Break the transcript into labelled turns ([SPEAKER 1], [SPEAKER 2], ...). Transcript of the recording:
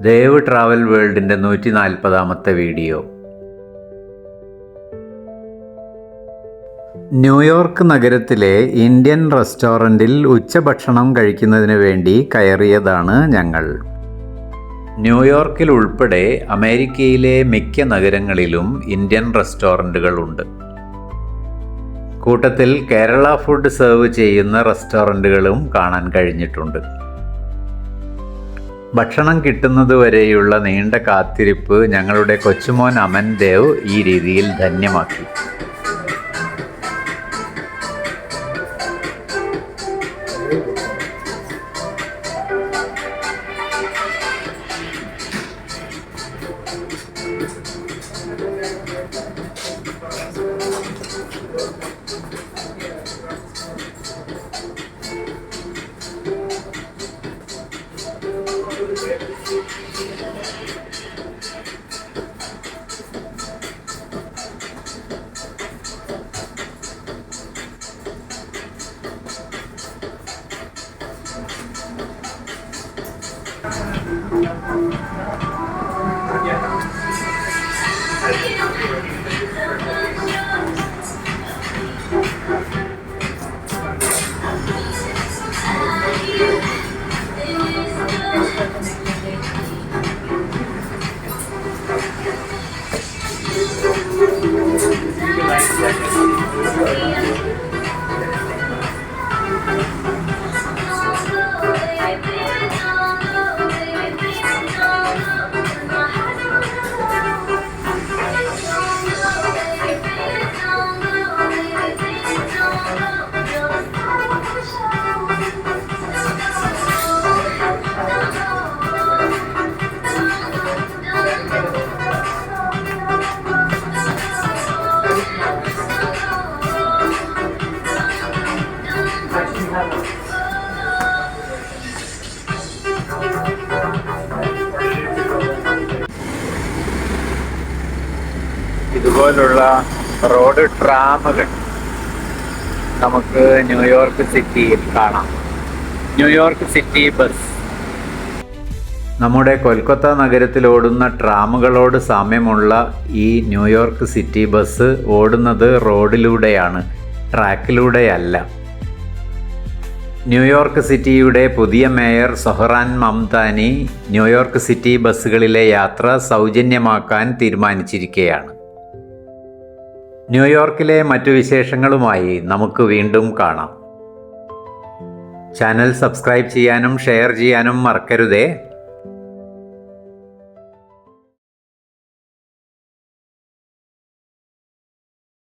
[SPEAKER 1] Dev travel വേൾഡിന്റെ നൂറ്റി നാൽപ്പതാമത്തെ video. New York നഗരത്തിലെ ഇന്ത്യൻ റെസ്റ്റോറന്റിൽ ഉച്ചഭക്ഷണം കഴിക്കുന്നതിന് വേണ്ടി കയറിയതാണ് ഞങ്ങൾ. ന്യൂയോർക്കിൽ ഉൾപ്പെടെ അമേരിക്കയിലെ മിക്ക നഗരങ്ങളിലും ഇന്ത്യൻ റെസ്റ്റോറന്റുകളുണ്ട് കൂട്ടത്തിൽ കേരള ഫുഡ് സെർവ് ചെയ്യുന്ന റെസ്റ്റോറന്റുകളും കാണാൻ കഴിഞ്ഞിട്ടുണ്ട്. ഭക്ഷണം കിട്ടുന്നതുവരെയുള്ള നീണ്ട കാത്തിരിപ്പ് ഞങ്ങളുടെ കൊച്ചുമോൻ അമൻ ദേവ് ഈ രീതിയിൽ ധന്യമാക്കി. Thank you. ഇതുപോലുള്ള റോഡ് ട്രാമുകൾ നമുക്ക് ന്യൂയോർക്ക് സിറ്റിയിൽ കാണാം. New York city bus. നമ്മുടെ കൊൽക്കത്ത നഗരത്തിൽ ഓടുന്ന ട്രാമുകളോട് സാമ്യമുള്ള ഈ ന്യൂയോർക്ക് സിറ്റി ബസ് ഓടുന്നത് റോഡിലൂടെയാണ് ട്രാക്കിലൂടെയല്ല. ന്യൂയോർക്ക് സിറ്റിയുടെ പുതിയ mayor Zohran Mamdani New York city ബസ്സുകളിലെ യാത്ര സൗജന്യമാക്കാൻ തീരുമാനിച്ചിരിക്കുകയാണ്. ന്യൂയോർക്കിലെ മറ്റു വിശേഷങ്ങളുമായി നമുക്ക് വീണ്ടും കാണാം. ചാനൽ സബ്സ്ക്രൈബ് ചെയ്യാനും ഷെയർ ചെയ്യാനും മറക്കരുതേ.